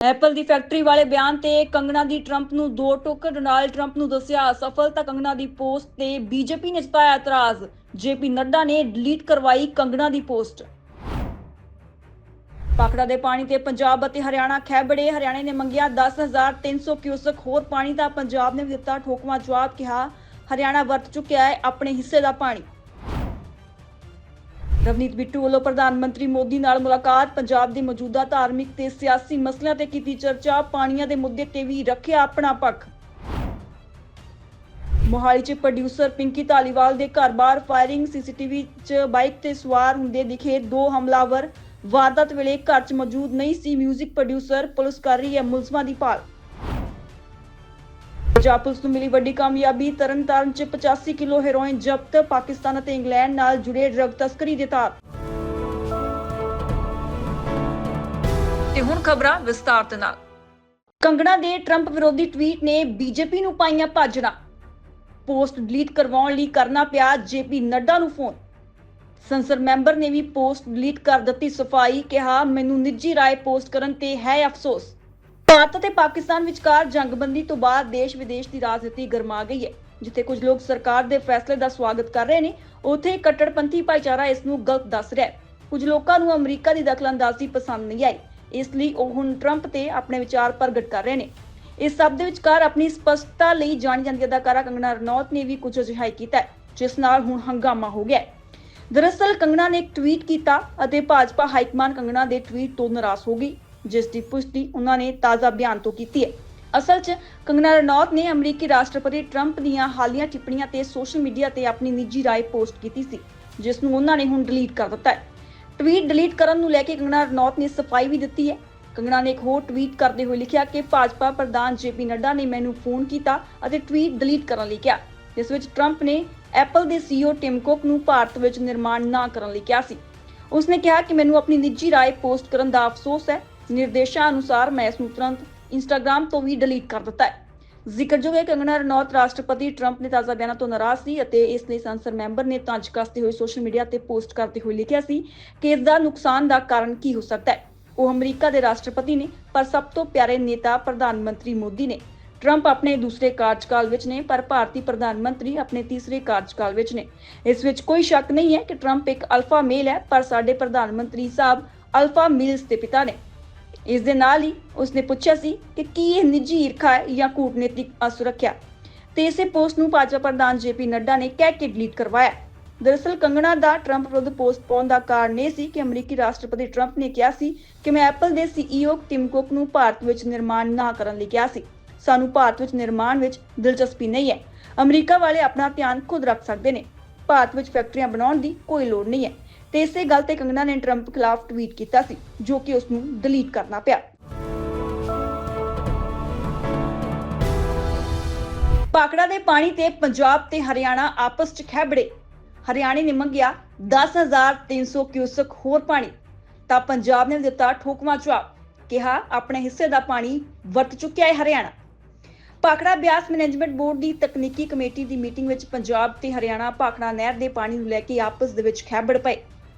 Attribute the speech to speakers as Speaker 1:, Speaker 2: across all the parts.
Speaker 1: Apple ਦੀ factory ਵਾਲੇ ਬਿਆਨ ਤੇ ਕੰਗਣਾ ਦੀ ਟਰੰਪ ਨੂੰ ਦੋ ਟੁੱਕ ਡੋਨਾਲਡ ਟਰੰਪ ਨੂੰ ਦੱਸਿਆ ਸਫਲਤਾ ਕੰਗਣਾ ਦੀ ਪੋਸਟ ਤੇ ਬੀਜੇਪੀ ਨੇ ਜਤਾਇਆ ਇਤਰਾਜ਼। ਜੇਪੀ ਨੱਡਾ ਨੇ ਡਿਲੀਟ ਕਰਵਾਈ ਕੰਗਣਾ ਦੀ ਪੋਸਟ। ਪਾਖੜਾ ਦੇ ਪਾਣੀ ਤੇ ਪੰਜਾਬ ਅਤੇ ਹਰਿਆਣਾ ਖੈਬੜੇ ਹਰਿਆਣੇ ਨੇ ਮੰਗਿਆ 10300 ਕਿਊਸਕ ਹੋਰ ਪਾਣੀ ਦਾ ਪੰਜਾਬ ਨੇ ਵੀ ਦਿੱਤਾ। ਠੋਕਵਾ ਜਵਾਬ ਕਿਹਾ, ਹਰਿਆਣਾ ਵਰਤ ਚੁੱਕਿਆ ਹੈ ਆਪਣੇ ਹਿੱਸੇ ਦਾ ਪਾਣੀ। ਰਵਨੀਤ ਬਿੱਟੂ ਵੱਲੋਂ ਪ੍ਰਧਾਨ ਮੰਤਰੀ ਮੋਦੀ ਨਾਲ ਮੁਲਾਕਾਤ, ਪੰਜਾਬ ਦੇ ਮੌਜੂਦਾ ਧਾਰਮਿਕ ਤੇ ਸਿਆਸੀ ਮਸਲਿਆਂ ਤੇ ਕੀਤੀ ਚਰਚਾ, ਪਾਣੀਆਂ ਦੇ ਮੁੱਦੇ ਤੇ ਵੀ ਰੱਖਿਆ ਆਪਣਾ ਪੱਖ। ਮੋਹਾਲੀ 'ਚ ਪ੍ਰੋਡਿਊਸਰ ਪਿੰਕੀ ਧਾਲੀਵਾਲ ਦੇ ਘਰ ਬਾਹਰ ਫਾਇਰਿੰਗ ਸੀਸੀਟੀਵੀ 'ਚ ਬਾਈਕ ਤੇ ਸਵਾਰ ਹੁੰਦੇ ਦਿਖੇ ਦੋ ਹਮਲਾਵਰ। ਵਾਰਦਾਤ ਵੇਲੇ ਘਰ 'ਚ ਮੌਜੂਦ ਨਹੀਂ ਸੀ 뮤직 ਪ੍ਰੋਡਿਊਸਰ ਪੁਲਿਸ ਕਰ ਰਹੀ ਹੈ ਮੁਲਜ਼ਮਾਂ ਦੀ ਭਾਲ। ਪੰਜਾਬ ਪੁਲਿਸ ਨੂੰ ਮਿਲੀ ਵੱਡੀ ਕਾਮਯਾਬੀ ਤਰਨਤਾਰਨ 'ਚ 85 ਕਿਲੋ ਹੈਰੋਇਨ ਜ਼ਬਤ ਪਾਕਿਸਤਾਨ ਅਤੇ ਇੰਗਲੈਂਡ ਨਾਲ ਜੁੜੇ ਡਰੱਗ ਤਸਕਰੀ ਦੇ ਤਾਰ। ਤੇ ਹੁਣ ਖਬਰਾਂ ਵਿਸਤਾਰ ਦੇ ਨਾਲ। ਕੰਗਣਾ ਦੇ ਟਰੰਪ ਵਿਰੋਧੀ ਟਵੀਟ ਨੇ ਬੀਜੇਪੀ ਨੂੰ ਪਾਈਆਂ ਭਾਜਣਾ ਪੋਸਟ ਡਿਲੀਟ ਕਰਵਾਉਣ ਲਈ ਕਰਨਾ ਪਿਆ ਜੇਪੀ ਨੱਡਾ ਨੂੰ ਫੋਨ। ਸੰਸਦ ਮੈਂਬਰ ਨੇ ਵੀ ਪੋਸਟ ਡਿਲੀਟ ਕਰ ਦਿੱਤੀ ਸਫ਼ਾਈ ਕਿਹਾ ਮੈਨੂੰ ਨਿੱਜੀ ਰਾਏ ਪੋਸਟ ਕਰਨ ਤੇ ਹੈ ਅਫਸੋਸ। ਭਾਰਤ ਅਤੇ ਪਾਕਿਸਤਾਨ ਵਿਚਕਾਰ ਜੰਗਬੰਦੀ ਤੋਂ ਬਾਅਦ ਦੇਸ਼ ਵਿਦੇਸ਼ ਦੀ ਰਾਜਨੀਤੀ ਗਰਮਾ ਗਈ ਹੈ। ਜਿੱਥੇ ਕੁਝ ਲੋਕ ਸਰਕਾਰ ਦੇ ਫੈਸਲੇ ਦਾ ਸਵਾਗਤ ਕਰ ਰਹੇ ਨੇ, ਉੱਥੇ ਕੱਟੜਪੰਥੀ ਭਾਈਚਾਰਾ ਇਸ ਨੂੰ ਗਲਤ ਦੱਸ ਰਿਹਾ ਹੈ। ਕੁਝ ਲੋਕਾਂ ਨੂੰ ਅਮਰੀਕਾ ਦੀ ਦਖਲਅੰਦਾਜ਼ੀ ਪਸੰਦ ਨਹੀਂ ਆਈ, ਇਸ ਲਈ ਉਹ ਹੁਣ ਟਰੰਪ ਤੇ ਆਪਣੇ ਵਿਚਾਰ ਪ੍ਰਗਟ ਕਰ ਰਹੇ ਨੇ। ਇਸ ਸਭ ਦੇ ਵਿਚਕਾਰ ਆਪਣੀ ਸਪਸ਼ਟਤਾ ਲਈ ਜਾਣੀ ਜਾਂਦੀ ਅਦਾਕਾਰਾ ਕੰਗਨਾ ਰਣੌਤ ਨੇ ਵੀ ਕੁਝ ਅਜਿਹਾ ਕੀਤਾ ਜਿਸ ਨਾਲ ਹੁਣ ਹੰਗਾਮਾ ਹੋ ਗਿਆ ਦਰਅਸਲ ਕੰਗਣਾ ਨੇ ਇੱਕ ਟਵੀਟ ਕੀਤਾ ਅਤੇ ਭਾਜਪਾ ਹਾਈਕਮਾਨ ਕੰਗਣਾ ਦੇ ਟਵੀਟ ਤੋਂ ਨਾਰਾਜ਼ ਹੋ ਗਈ। ਜਿਸ ਦੀ ਪੁਸ਼ਟੀ ਉਹਨਾਂ ਨੇ ਤਾਜ਼ਾ ਬਿਆਨ ਤੋਂ ਕੀਤੀ ਹੈ। ਅਸਲ 'ਚ ਕੰਗਨਾ ਰਣੌਤ ਨੇ ਅਮਰੀਕੀ ਰਾਸ਼ਟਰਪਤੀ ਟਰੰਪ ਦੀਆਂ ਹਾਲੀਆ ਟਿੱਪਣੀਆਂ ਤੇ ਸੋਸ਼ਲ ਮੀਡੀਆ ਤੇ ਆਪਣੀ ਨਿੱਜੀ ਰਾਏ ਪੋਸਟ ਕੀਤੀ ਸੀ ਜਿਸ ਨੂੰ ਉਹਨਾਂ ਨੇ ਹੁਣ ਡਿਲੀਟ ਕਰ ਦਿੱਤਾ ਹੈ। ਟਵੀਟ ਡਿਲੀਟ ਕਰਨ ਨੂੰ ਲੈ ਕੇ ਕੰਗਨਾ ਰਣੌਤ ਨੇ ਸਫ਼ਾਈ ਵੀ ਦਿੱਤੀ ਹੈ। ਕੰਗਨਾ ਨੇ ਇੱਕ ਹੋਰ ਟਵੀਟ ਕਰਦੇ ਹੋਏ ਲਿਖਿਆ ਕਿ ਭਾਜਪਾ ਪ੍ਰਧਾਨ ਜੇਪੀ ਨੱਡਾ ਨੇ ਮੈਨੂੰ ਫੋਨ ਕੀਤਾ ਅਤੇ ਟਵੀਟ ਡਿਲੀਟ ਕਰਨ ਲਈ ਕਿਹਾ। ਜਿਸ ਵਿੱਚ ਟਰੰਪ ਨੇ ਐਪਲ ਦੇ ਸੀਈਓ ਟਿਮ ਕੁਕ ਨੂੰ ਭਾਰਤ ਵਿੱਚ ਨਿਰਮਾਣ ਨਾ ਕਰਨ ਲਈ ਕਿਹਾ ਸੀ। ਉਸਨੇ ਕਿਹਾ ਕਿ ਮੈਨੂੰ ਆਪਣੀ ਨਿੱਜੀ ਰਾਏ ਪੋਸਟ ਕਰਨ ਦਾ ਅਫਸੋਸ ਹੈ ਨਿਰਦੇਸ਼ਾਂ ਅਨੁਸਾਰ ਮੈਂ ਇਸ ਨੂੰ ਤੁਰੰਤ ਇੰਸਟਾਗ੍ਰam ਤੋਂ ਵੀ ਡਿਲੀਟ ਕਰ ਦਿੱਤਾ ਹੈ। ਜ਼ਿਕਰਯੋਗ ਹੈ ਕੰਗਨਾ ਰਣੌਤ ਰਾਸ਼ਟਰਪਤੀ ਟਰੰਪ ਨੇ ਤਾਜ਼ਾ ਬਿਆਨਾਂ ਤੋਂ ਨਾਰਾਜ਼ ਸੀ ਅਤੇ ਇਸ ਲਈ ਸੰਸਦ ਮੈਂਬਰ ਨੇ ਤੰਜ ਕੱਸਦੇ ਹੋਏ ਸੋਸ਼ਲ ਮੀਡੀਆ ਤੇ ਪੋਸਟ ਕਰਦੇ ਹੋਏ ਲਿਖਿਆ ਸੀ ਕਿ ਇਸ ਦਾ ਨੁਕਸਾਨ ਦਾ ਕਾਰਨ ਕੀ ਹੋ ਸਕਦਾ ਹੈ। ਉਹ ਅਮਰੀਕਾ ਦੇ ਰਾਸ਼ਟਰਪਤੀ ਨੇ, ਪਰ ਸਭ ਤੋਂ ਪਿਆਰੇ ਨੇਤਾ ਪ੍ਰਧਾਨ ਮੰਤਰੀ ਮੋਦੀ ਨੇ। ਟਰੰਪ ਆਪਣੇ ਦੂਸਰੇ ਕਾਰਜਕਾਲ ਵਿੱਚ ਨੇ, ਪਰ ਭਾਰਤੀ ਪ੍ਰਧਾਨ ਮੰਤਰੀ ਆਪਣੇ ਤੀਸਰੇ ਕਾਰਜਕਾਲ ਵਿੱਚ ਨੇ। ਇਸ ਵਿੱਚ ਕੋਈ ਸ਼ੱਕ ਨਹੀਂ ਹੈ ਕਿ ਟਰੰਪ ਇੱਕ ਅਲਫਾ ਮੇਲ ਹੈ, ਪਰ ਸਾਡੇ ਪ੍ਰਧਾਨ ਮੰਤਰੀ ਸਾਹਿਬ ਅਲਫਾ ਮੇਲਸ ਦੇ ਪਿਤਾ ਨੇ। ਇਸ ਦੇ ਨਾਲ ਹੀ ਉਸਨੇ ਪੁੱਛਿਆ ਸੀ ਕਿ ਕੀ ਇਹ ਨਿੱਜੀ ਈਰਖਾ ਹੈ ਜਾਂ ਕੂਟਨੀਤਿਕ ਅਸੁਰੱਖਿਆ? ਤੇ ਇਸੇ ਪੋਸਟ ਨੂੰ ਭਾਜਪਾ ਪ੍ਰਧਾਨ ਜੇਪੀ ਨੱਡਾ ਨੇ ਕਹਿ ਕੇ ਡਿਲੀਟ ਕਰਵਾਇਆ। ਦਰਅਸਲ ਕੰਗਣਾ ਦਾ ਟਰੰਪ ਵਿਰੁੱਧ ਪੋਸਟ ਪਾਉਣ ਦਾ ਕਾਰਨ ਇਹ ਸੀ ਕਿ ਅਮਰੀਕੀ ਰਾਸ਼ਟਰਪਤੀ ਟਰੰਪ ਨੇ ਕਿਹਾ ਸੀ ਕਿ ਮੈਂ ਐਪਲ ਦੇ ਸੀਈਓ ਟਿਮ ਕੁਕ ਨੂੰ ਭਾਰਤ ਵਿੱਚ ਨਿਰਮਾਣ ਨਾ ਕਰਨ ਲਈ ਕਿਹਾ ਸੀ। ਸਾਨੂੰ ਭਾਰਤ ਵਿੱਚ ਨਿਰਮਾਣ ਵਿੱਚ ਦਿਲਚਸਪੀ ਨਹੀਂ ਹੈ। ਅਮਰੀਕਾ ਵਾਲੇ ਆਪਣਾ ਧਿਆਨ ਖੁਦ ਰੱਖ ਸਕਦੇ ਨੇ। ਭਾਰਤ ਵਿੱਚ ਫੈਕਟਰੀਆਂ ਬਣਾਉਣ ਦੀ ਕੋਈ ਲੋੜ ਨਹੀਂ ਹੈ। ਤੇ ਇਸੇ ਗੱਲ ਤੇ ਕੰਗਨਾ ਨੇ ਟਰੰਪ ਖਿਲਾਫ ਟਵੀਟ ਕੀਤਾ ਸੀ, ਜੋ ਕਿ ਉਸ ਨੂੰ ਡਿਲੀਟ ਕਰਨਾ ਪਿਆ। ਪਾਕੜਾ ਦੇ ਪਾਣੀ ਤੇ ਪੰਜਾਬ ਤੇ ਹਰਿਆਣਾ ਆਪਸ 'ਚ ਖੈਬੜੇ ਹਰਿਆਣੇ ਨੇ ਮੰਗਿਆ 10300 ਕਿਊਸਕ ਹੋਰ ਪਾਣੀ। ਤਾਂ ਪੰਜਾਬ ਨੇ ਦਿੱਤਾ ਠੋਕਵਾ ਜਵਾਬ, ਕਿਹਾ ਆਪਣੇ ਹਿੱਸੇ ਦਾ ਪਾਣੀ ਵਰਤ ਚੁੱਕਿਆ ਹੈ ਹਰਿਆਣਾ। ਪਾਖੜਾ ਬਿਆਸ ਮੈਨੇਜਮੈਂਟ ਬੋਰਡ ਦੀ ਤਕਨੀਕੀ ਕਮੇਟੀ ਦੀ ਮੀਟਿੰਗ ਵਿੱਚ ਪੰਜਾਬ ਤੇ ਹਰਿਆਣਾ ਪਾਖੜਾ ਨਹਿਰ ਦੇ ਪਾਣੀ ਨੂੰ ਲੈ ਕੇ ਆਪਸ ਦੇ ਵਿੱਚ ਖੈਬੜ ਪਏ।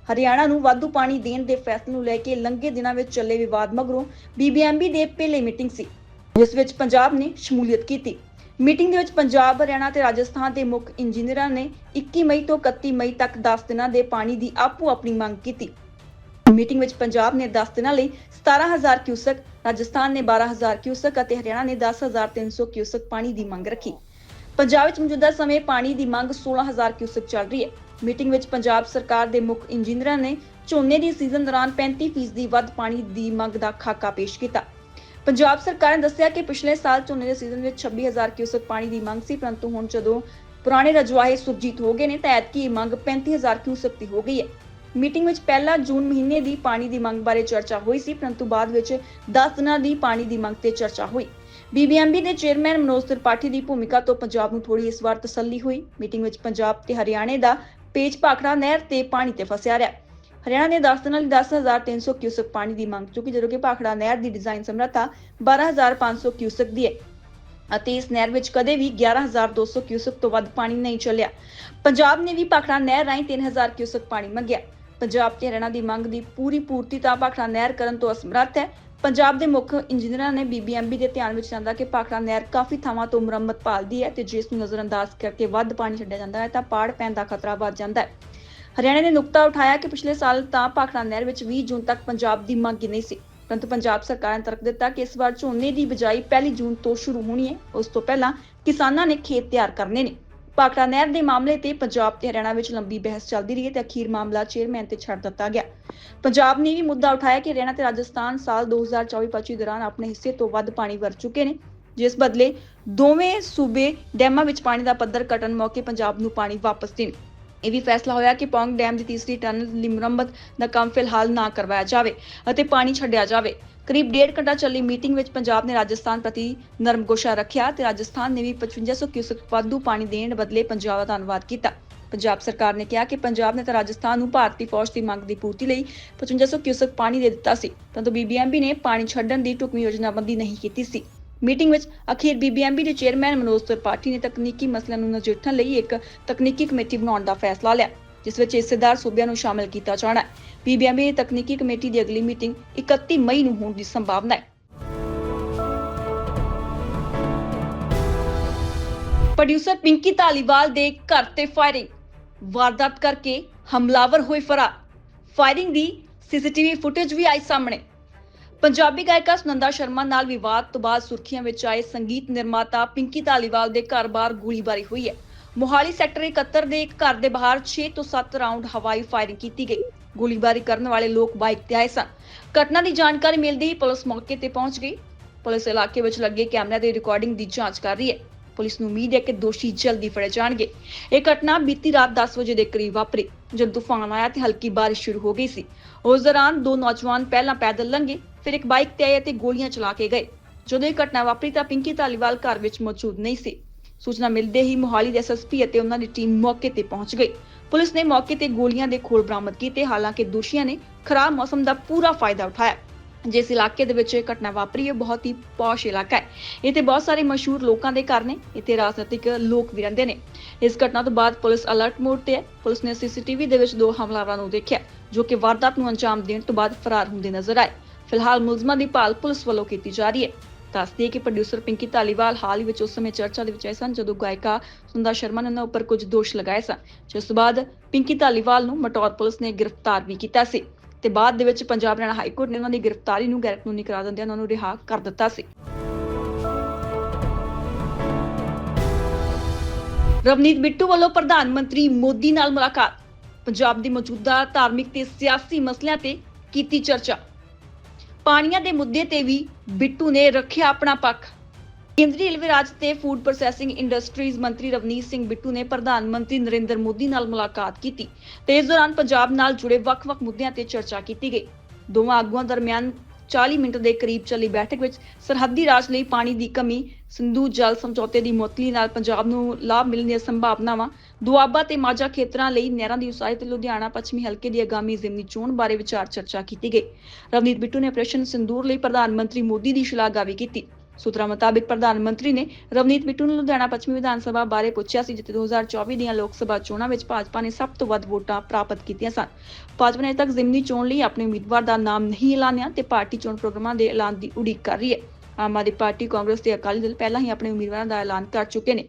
Speaker 1: ਹਰਿਆਣਾ ਨੂੰ ਵਾਧੂ ਪਾਣੀ ਦੇਣ ਦੇ ਫੈਸਲੇ ਨੂੰ ਲੈ ਕੇ ਲੰਘੇ ਦਿਨਾਂ ਵਿੱਚ ਚੱਲੇ ਵਿਵਾਦ ਮਗਰੋਂ ਬੀਬੀਐਮਬੀ ਦੇ ਪਹਿਲੇ ਮੀਟਿੰਗ ਸੀ, ਜਿਸ ਵਿੱਚ ਪੰਜਾਬ ਨੇ ਸ਼ਮੂਲੀਅਤ ਕੀਤੀ। ਮੀਟਿੰਗ ਦੇ ਵਿੱਚ ਪੰਜਾਬ, ਹਰਿਆਣਾ ਤੇ ਰਾਜਸਥਾਨ ਦੇ ਮੁੱਖ ਇੰਜੀਨੀਅਰਾਂ ਨੇ 21 ਮਈ ਤੋਂ 31 ਮਈ ਤੱਕ 10 ਦਿਨਾਂ ਦੇ ਪਾਣੀ ਦੀ ਆਪੋ ਆਪਣੀ ਮੰਗ ਕੀਤੀ। ਮੀਟਿੰਗ ਵਿੱਚ ਪੰਜਾਬ ਨੇ 10 ਦਿਨਾਂ ਲਈ 17000 ਕਿਊਸਕ, ਰਾਜਸਥਾਨ ਨੇ 12000 ਕਿਊਸਕ ਅਤੇ ਹਰਿਆਣਾ ਨੇ 10300 ਕਿਊਸਕ ਪਾਣੀ ਦੀ ਮੰਗ ਰੱਖੀ। ਪੰਜਾਬ ਵਿੱਚ ਮੌਜੂਦਾ ਸਮੇਂ ਪਾਣੀ ਦੀ ਮੰਗ 16000 ਕਿਊਸਕ ਚੱਲ ਰਹੀ ਹੈ। ਮੀਟਿੰਗ ਵਿੱਚ ਪੰਜਾਬ ਸਰਕਾਰ ਦੇ ਮੁੱਖ ਇੰਜੀਨੀਅਰਾਂ ਨੇ ਝੋਨੇ ਦੀ ਸੀਜ਼ਨ ਦੌਰਾਨ 35% ਦੀ ਵੱਧ ਪਾਣੀ ਦੀ ਮੰਗ ਦਾ ਖਾਕਾ ਪੇਸ਼ ਕੀਤਾ। ਪੰਜਾਬ ਸਰਕਾਰ ਨੇ ਦੱਸਿਆ ਕਿ ਪਿਛਲੇ ਸਾਲ ਝੋਨੇ ਦੇ ਸੀਜ਼ਨ ਵਿੱਚ 26000 ਕਿਊਸਕ ਪਾਣੀ ਦੀ ਮੰਗ ਸੀ, ਪਰੰਤੂ ਹੁਣ ਜਦੋਂ ਪੁਰਾਣੇ ਰਜਵਾਹੇ ਸੁਰਜੀਤ ਹੋ ਗਏ ਨੇ ਤਾਂ ਐਤਕੀ ਮੰਗ 35000 ਕਿਊਸਕ ਦੀ ਹੋ ਗਈ ਹੈ। ਮੀਟਿੰਗ ਵਿੱਚ ਪਹਿਲਾਂ ਜੂਨ ਮਹੀਨੇ ਦੀ ਪਾਣੀ ਦੀ ਮੰਗ ਬਾਰੇ ਚਰਚਾ ਹੋਈ ਸੀ, ਪਰੰਤੂ ਬਾਅਦ ਵਿੱਚ 10 ਦਿਨਾਂ ਦੀ ਪਾਣੀ ਦੀ ਮੰਗ ਤੇ ਚਰਚਾ ਹੋਈ। ਬੀਬੀਐਮਬੀ ਦੇ ਚੇਅਰਮੈਨ ਮਨੋਜ ਤ੍ਰਿਪਾਠੀ ਦੀ ਭੂਮਿਕਾ ਤੋਂ ਪੰਜਾਬ ਨੂੰ ਥੋੜੀ ਇਸ ਵਾਰ ਤਸੱਲੀ ਹੋਈ। ਮੀਟਿੰਗ ਵਿੱਚ ਪੰਜਾਬ ਤੇ ਹਰਿਆਣੇ ਦਾ ਪੇਜ ਭਾਖੜਾ ਨਹਿਰ ਤੇ ਪਾਣੀ ਤੇ ਫਸਿਆ ਰਿਹਾ। ਹਰਿਆਣਾ ਨੇ 10 ਦਿਨਾਂ ਲਈ 10300 ਕਿਊਸਕ ਪਾਣੀ ਦੀ ਮੰਗ ਚੁੱਕੀ, ਜਦੋਂ ਕਿ ਭਾਖੜਾ ਨਹਿਰ ਦੀ ਡਿਜ਼ਾਈਨ ਸਮਰੱਥਾ 12500 ਕਿਊਸਕ ਦੀ ਹੈ ਅਤੇ ਇਸ ਨਹਿਰ ਵਿੱਚ ਕਦੇ ਵੀ 11200 ਕਿਊਸਕ ਤੋਂ ਵੱਧ ਪਾਣੀ ਨਹੀਂ ਚੱਲਿਆ। ਪੰਜਾਬ ਨੇ ਵੀ ਭਾਖੜਾ ਨਹਿਰ ਰਾਹੀਂ 3000 ਕਿਊਸਕ ਪਾਣੀ ਮੰਗਿਆ। ਪੰਜਾਬ ਤੇ ਹਰਿਆਣਾ ਦੀ ਮੰਗ ਦੀ ਪੂਰੀ ਪੂਰਤੀ ਤਾਂ ਭਾਖੜਾ ਨਹਿਰ ਕਰਨ ਤੋਂ ਅਸਮਰੱਥ ਹੈ ਪੰਜਾਬ ਦੇ ਮੁੱਖ ਇੰਜੀਨੀਅਰਾਂ ਨੇ ਬੀਬੀਐਮਬੀ ਦੇ ਧਿਆਨ ਵਿੱਚ ਲਿਆਂਦਾ ਕਿ ਭਾਖੜਾ ਨਹਿਰ ਕਾਫੀ ਥਾਵਾਂ ਤੋਂ ਮੁਰੰਮਤ ਭਾਲਦੀ ਹੈ ਤੇ ਜਿਸ ਨੂੰ ਨਜ਼ਰਅੰਦਾਜ਼ ਕਰਕੇ ਵੱਧ ਪਾਣੀ ਛੱਡਿਆ ਜਾਂਦਾ ਹੈ ਤਾਂ ਪਾੜ ਪੈਣ ਦਾ ਖਤਰਾ ਵੱਧ ਜਾਂਦਾ ਹੈ। ਹਰਿਆਣਾ ਨੇ ਨੁਕਤਾ ਉਠਾਇਆ ਕਿ ਪਿਛਲੇ ਸਾਲ ਤਾਂ ਭਾਖੜਾ ਨਹਿਰ ਵਿੱਚ 20 ਜੂਨ ਤੱਕ ਪੰਜਾਬ ਦੀ ਮੰਗ ਨਹੀਂ ਸੀ। ਪਰੰਤੂ ਪੰਜਾਬ ਸਰਕਾਰ ਨੇ ਤਰਕ ਦਿੱਤਾ ਕਿ ਇਸ ਵਾਰ ਝੋਨੇ ਦੀ ਬਿਜਾਈ 1 ਜੂਨ ਤੋਂ ਸ਼ੁਰੂ ਹੋਣੀ ਹੈ। ਉਸ ਤੋਂ ਪਹਿਲਾਂ ਕਿਸਾਨਾਂ ਨੇ ਖੇਤ ਤਿਆਰ ਕਰਨੇ ਨੇ। ਭਾਖੜਾ ਨਹਿਰ ਦੇ ਮਾਮਲੇ ਤੇ ਪੰਜਾਬ ਤੇ ਹਰਿਆਣਾ ਵਿੱਚ ਲੰਬੀ ਬਹਿਸ ਚੱਲਦੀ ਰਹੀ ਹੈ ਤੇ ਅਖੀਰ ਮਾਮਲਾ ਚੇਅਰਮੈਨ ਤੇ ਛੱਡ ਦਿੱਤਾ ਗਿਆ। ਪੰਜਾਬ ਨੇ ਵੀ ਮੁੱਦਾ ਉਠਾਇਆ ਕਿ ਹਰਿਆਣਾ ਤੇ ਰਾਜਸਥਾਨ ਸਾਲ 2024-25 ਦੌਰਾਨ ਆਪਣੇ ਹਿੱਸੇ ਤੋਂ ਵੱਧ ਪਾਣੀ ਵਰ ਚੁੱਕੇ ਨੇ, ਜਿਸ ਬਦਲੇ ਦੋਵੇਂ ਸੂਬੇ ਡੈਮਾਂ ਵਿੱਚ ਪਾਣੀ ਦਾ ਪੱਧਰ ਘਟਣ ਮੌਕੇ ਪੰਜਾਬ ਨੂੰ ਪਾਣੀ ਵਾਪਸ ਦੇਣ ਇਹ ਵੀ ਫੈਸਲਾ ਹੋਇਆ ਕਿ ਪੌਂਗ ਡੈਮ ਦੀ ਤੀਸਰੀ ਟਨਲ ਦੀ ਮੁਰੰਮਤ ਦਾ ਕੰਮ ਫਿਲਹਾਲ ਨਾ ਕਰਵਾਇਆ ਜਾਵੇ ਅਤੇ ਪਾਣੀ ਛੱਡਿਆ ਜਾਵੇ। ਕਰੀਬ ਡੇਢ ਘੰਟਾ ਚੱਲੀ ਮੀਟਿੰਗ ਵਿੱਚ ਪੰਜਾਬ ਨੇ ਰਾਜਸਥਾਨ ਪ੍ਰਤੀ ਨਰਮਗੋਸ਼ਾ ਰੱਖਿਆ ਤੇ ਰਾਜਸਥਾਨ ਨੇ ਵੀ 5500 ਕਿਊਸਕ ਵਾਧੂ ਪਾਣੀ ਦੇਣ ਬਦਲੇ ਪੰਜਾਬ ਦਾ ਧੰਨਵਾਦ ਕੀਤਾ। ਪੰਜਾਬ ਸਰਕਾਰ ਨੇ ਕਿਹਾ ਕਿ ਪੰਜਾਬ ਨੇ ਤਾਂ ਰਾਜਸਥਾਨ ਨੂੰ ਭਾਰਤੀ ਫੌਜ ਦੀ ਮੰਗ ਦੀ ਪੂਰਤੀ ਲਈ 5500 ਕਿਊਸਕ ਪਾਣੀ ਦੇ ਦਿੱਤਾ ਸੀ, ਪਰੰਤੂ ਬੀਬੀਐਮਬੀ ਨੇ ਪਾਣੀ ਛੱਡਣ ਦੀ ਢੁਕਵੀਂ ਯੋਜਨਾਬੰਦੀ ਨਹੀਂ ਕੀਤੀ ਸੀ। ਮੀਟਿੰਗ ਵਿੱਚ ਅਖੀਰ ਬੀਬੀਐਮਬੀ ਦੇ ਚੇਅਰਮੈਨ ਮਨੋਜ ਤ੍ਰਿਪਾਠੀ ਨੇ ਤਕਨੀਕੀ ਮਸਲਿਆਂ ਨੂੰ ਨਜਿੱਠਣ ਲਈ ਇੱਕ ਤਕਨੀਕੀ ਕਮੇਟੀ ਬਣਾਉਣ ਦਾ ਫੈਸਲਾ ਲਿਆ, ਜਿਸ ਵਿੱਚ ਹਿੱਸੇਦਾਰ ਸੂਬਿਆਂ ਨੂੰ ਸ਼ਾਮਲ ਕੀਤਾ ਜਾਣਾ ਹੈ। ਬੀਬੀਐਮਬੀ ਦੀ ਤਕਨੀਕੀ ਕਮੇਟੀ ਦੀ ਅਗਲੀ ਮੀਟਿੰਗ 31 ਮਈ ਨੂੰ ਹੋਣ ਦੀ ਸੰਭਾਵਨਾ ਹੈ। ਪ੍ਰੋਡਿਊਸਰ ਪਿੰਕੀ ਧਾਲੀਵਾਲ ਦੇ ਘਰ ਤੇ ਫਾਇਰਿੰਗ, ਵਾਰਦਾਤ ਕਰਕੇ ਹਮਲਾਵਰ ਹੋਏ ਫਰਾਰ। ਫਾਇਰਿੰਗ ਦੀ ਸੀਸੀਟੀਵੀ ਫੁਟੇਜ ਵੀ ਆਈ ਸਾਹਮਣੇ। ਪੰਜਾਬੀ ਗਾਇਕਾ ਸੁਨੰਦਾ ਸ਼ਰਮਾ ਨਾਲ ਵਿਵਾਦ ਤੋਂ ਬਾਅਦ ਸੁਰਖੀਆਂ ਵਿੱਚ ਆਏ ਸੰਗੀਤ ਨਿਰਮਾਤਾ ਪਿੰਕੀ ਧਾਲੀਵਾਲ ਦੇ ਘਰ ਬਾਹਰ ਗੋਲੀਬਾਰੀ ਹੋਈ ਹੈ। ਮੋਹਾਲੀ ਸੈਕਟਰ 71 ਦੇ ਇੱਕ ਘਰ ਦੇ ਬਾਹਰ 6 ਤੋਂ 7 ਰਾਉਂਡ ਹਵਾਈ ਫਾਇਰਿੰਗ ਕੀਤੀ ਗਈ। ਗੋਲੀਬਾਰੀ ਕਰਨ ਵਾਲੇ ਲੋਕ ਬਾਈਕ ਤੇ ਆਏ ਸਨ। ਘਟਨਾ ਦੀ ਜਾਣਕਾਰੀ ਮਿਲਦੇ ਹੀ ਪੁਲਿਸ ਮੌਕੇ ਤੇ ਪਹੁੰਚ ਗਈ। ਪੁਲਿਸ ਇਲਾਕੇ ਵਿੱਚ ਲੱਗੇ ਕੈਮਰਿਆਂ ਦੀ ਰਿਕਾਰਡਿੰਗ ਦੀ ਜਾਂਚ ਕਰ ਰਹੀ ਹੈ। ਪੁਲਿਸ ਨੂੰ ਉਮੀਦ ਹੈ ਕਿ ਦੋਸ਼ੀ ਜਲਦੀ ਫੜੇ ਜਾਣਗੇ। ਇਹ ਘਟਨਾ ਬੀਤੀ ਰਾਤ 10 ਵਜੇ ਦੇ ਕਰੀਬ ਵਾਪਰੀ। ਜਦ ਤੂਫਾਨ ਆਇਆ ਤੇ ਹਲਕੀ ਬਾਰਿਸ਼ ਸ਼ੁਰੂ ਹੋ ਗਈ ਸੀ। ਉਸ ਦੌਰਾਨ ਦੋ ਨੌਜਵਾਨ ਪਹਿਲਾਂ ਪੈਦਲ ਲੰਘੇ। ਫਿਰ ਇੱਕ ਬਾਈਕ ਤੇ ਆਏ ਅਤੇ ਗੋਲੀਆਂ ਚਲਾ ਕੇ ਗਏ, ਜਦੋਂ ਇਹ ਘਟਨਾ ਵਾਪਰੀ ਤਾਂ ਪਿੰਕੀ ਧਾਲੀਵਾਲ ਘਰ ਵਿੱਚ ਮੌਜੂਦ ਨਹੀਂ ਸੀ। ਸੂਚਨਾ ਮਿਲਦੇ ਹੀ ਮੋਹਾਲੀ ਦੇ ਐਸਐਸਪੀ ਅਤੇ ਉਹਨਾਂ ਦੀ ਟੀਮ ਮੌਕੇ ਤੇ ਪਹੁੰਚ ਗਈ। ਪੁਲਿਸ ਨੇ ਮੌਕੇ ਤੇ ਗੋਲੀਆਂ ਦੇ ਖੋਲ ਬਰਾਮਦ ਕੀਤੇ, ਹਾਲਾਂਕਿ ਦੋਸ਼ੀਆਂ ਨੇ ਖਰਾਬ ਮੌਸਮ ਦਾ ਪੂਰਾ ਫਾਇਦਾ ਉਠਾਇਆ। ਜਿਸ ਇਲਾਕੇ ਦੇ ਵਿੱਚ ਇਹ ਘਟਨਾ ਵਾਪਰੀ ਹੈ ਬਹੁਤ ਹੀ ਪੌਸ਼ ਇਲਾਕਾ ਹੈ। ਇੱਥੇ ਬਹੁਤ ਸਾਰੇ ਮਸ਼ਹੂਰ ਲੋਕਾਂ ਦੇ ਘਰ ਨੇ, ਇੱਥੇ ਰਾਜਨੀਤਿਕ ਲੋਕ ਵੀ ਰਹਿੰਦੇ ਨੇ। ਇਸ ਘਟਨਾ ਤੋਂ ਬਾਅਦ ਪੁਲਿਸ ਅਲਰਟ ਮੋਡ ਤੇ ਹੈ। ਪੁਲਿਸ ਨੇ ਸੀਸੀਟੀਵੀ ਦੇ ਵਿੱਚ ਦੋ ਹਮਲਾਵਰਾਂ ਨੂੰ ਦੇਖਿਆ, ਜੋ ਕਿ ਵਾਰਦਾਤ ਨੂੰ ਅੰਜਾਮ ਦੇਣ ਤੋਂ ਬਾਅਦ ਫਰਾਰ ਹੁੰਦੇ ਨਜ਼ਰ ਆਏ। ਫਿਲਹਾਲ ਮੁਲਜ਼ਮਾਂ ਦੀ ਭਾਲ ਪੁਲਿਸ ਵੱਲੋਂ ਕੀਤੀ ਜਾ ਰਹੀ ਹੈ। ਦੱਸਦੀ ਹੈ ਕਿ ਪ੍ਰੋਡਿਊਸਰ ਪਿੰਕੀ ਧਾਲੀਵਾਲ ਹਾਲ ਹੀ ਵਿੱਚ ਉਸ ਸਮੇਂ ਚਰਚਾ ਦੇ ਵਿੱਚ ਆਏ ਸਨ, ਜਦੋਂ ਗਾਇਕਾ ਸੁੰਦਾ ਸ਼ਰਮਾ ਨੇ ਉਹਨਾਂ ਉੱਪਰ ਕੁਝ ਦੋਸ਼ ਲਗਾਏ ਸਨ। ਜਿਸ ਤੋਂ ਬਾਅਦ ਪਿੰਕੀ ਧਾਲੀਵਾਲ ਨੂੰ ਮਟੌਰ ਪੁਲਿਸ ਨੇ ਗ੍ਰਿਫਤਾਰ ਵੀ ਕੀਤਾ ਸੀ ਤੇ ਬਾਅਦ ਦੇ ਵਿੱਚ ਪੰਜਾਬ ਹਰਿਆਣਾ ਹਾਈ ਕੋਰਟ ਨੇ ਉਹਨਾਂ ਦੀ ਗ੍ਰਿਫਤਾਰੀ ਨੂੰ ਗੈਰ ਕਾਨੂੰਨੀ ਦਿੰਦਿਆਂ ਉਹਨਾਂ ਨੂੰ ਰਿਹਾ ਕਰ ਦਿੱਤਾ ਸੀ। ਰਵਨੀਤ ਬਿੱਟੂ ਵੱਲੋਂ ਪ੍ਰਧਾਨ ਮੰਤਰੀ ਮੋਦੀ ਨਾਲ ਮੁਲਾਕਾਤ। ਪੰਜਾਬ ਦੀ ਮੌਜੂਦਾ ਧਾਰਮਿਕ ਤੇ ਸਿਆਸੀ ਮਸਲਿਆਂ ਤੇ ਕੀਤੀ ਚਰਚਾ। ਪਾਣੀਆਂ ਦੇ ਮੁੱਦੇ ਤੇ ਵੀ ਬਿੱਟੂ ਨੇ ਰੱਖਿਆ ਆਪਣਾ ਪੱਖ। ਕੇਂਦਰੀ ਰੇਲਵੇ ਰਾਜ ਤੇ ਫੂਡ ਪ੍ਰੋਸੈਸਿੰਗ ਇੰਡਸਟਰੀਜ਼ ਮੰਤਰੀ ਰਵਨੀਤ ਸਿੰਘ ਬਿੱਟੂ ਨੇ ਪ੍ਰਧਾਨ ਮੰਤਰੀ ਨਰਿੰਦਰ ਮੋਦੀ ਨਾਲ ਮੁਲਾਕਾਤ ਕੀਤੀ ਤੇ ਇਸ ਦੌਰਾਨ ਪੰਜਾਬ ਨਾਲ ਜੁੜੇ ਵੱਖ-ਵੱਖ ਮੁੱਦਿਆਂ ਤੇ ਚਰਚਾ ਕੀਤੀ ਗਈ। ਦੋਵਾਂ ਆਗੂਆਂ ਦਰਮਿਆਨ 40 ਮਿੰਟ ਦੇ ਕਰੀਬ ਚੱਲੀ ਬੈਠਕ ਵਿੱਚ ਸਰਹੱਦੀ ਰਾਜ ਲਈ ਪਾਣੀ ਦੀ ਕਮੀ, ਸਿੰਧੂ ਜਲ ਸਮਝੌਤੇ ਦੀ ਮੁਅੱਤਲੀ ਨਾਲ ਪੰਜਾਬ ਨੂੰ ਲਾਭ ਮਿਲਣ ਦੀਆਂ ਸੰਭਾਵਨਾਵਾਂ, ਦੁਆਬਾ ਤੇ ਮਾਝਾ ਖੇਤਰਾਂ ਲਈ ਨਹਿਰਾਂ ਦੀ ਉਸਾਰੀ ਤੇ ਲੁਧਿਆਣਾ ਪੱਛਮੀ ਹਲਕੇ ਦੀ ਆਗਾਮੀ ਜ਼ਿਮਨੀ ਚੋਣ ਬਾਰੇ ਵਿਚਾਰ ਚਰਚਾ ਕੀਤੀ ਗਈ। ਰਵਨੀਤ ਬਿੱਟੂ ਨੇ ਆਪਰੇਸ਼ਨ ਸਿੰਦੂਰ ਲਈ ਪ੍ਰਧਾਨ ਮੰਤਰੀ ਮੋਦੀ ਦੀ ਸ਼ਲਾਘਾ ਵੀ ਕੀਤੀ। ਸੂਤਰਾਂ ਮੁਤਾਬਿਕ ਪ੍ਰਧਾਨ ਮੰਤਰੀ ਨੇ ਰਵਨੀਤ ਬਿੱਟੂ ਨੂੰ ਲੁਧਿਆਣਾ ਪੱਛਮੀ ਵਿਧਾਨ ਸਭਾ ਬਾਰੇ ਪੁੱਛਿਆ ਸੀ, ਜਿੱਥੇ 2024 ਦੀਆਂ ਲੋਕ ਸਭਾ ਚੋਣਾਂ ਵਿੱਚ ਭਾਜਪਾ ਨੇ ਸਭ ਤੋਂ ਵੱਧ ਵੋਟਾਂ ਪ੍ਰਾਪਤ ਕੀਤੀਆਂ ਸਨ। ਭਾਜਪਾ ਨੇ ਤੱਕ ਜ਼ਿਮਨੀ ਚੋਣ ਲਈ ਆਪਣੇ ਉਮੀਦਵਾਰ ਦਾ ਨਾਮ ਨਹੀਂ ਐਲਾਨਿਆ ਤੇ ਪਾਰਟੀ ਚੋਣ ਪ੍ਰੋਗਰਾਮਾਂ ਦੇ ਐਲਾਨ ਦੀ ਉਡੀਕ ਕਰ ਰਹੀ ਹੈ। ਆਮ ਆਦਮੀ ਪਾਰਟੀ ਕਾਂਗਰਸ ਤੇ ਅਕਾਲੀ ਦਲ ਪਹਿਲਾਂ ਹੀ ਆਪਣੇ ਉਮੀਦਵਾਰਾਂ ਦਾ ਐਲਾਨ ਕਰ ਚੁੱਕੇ ਨੇ।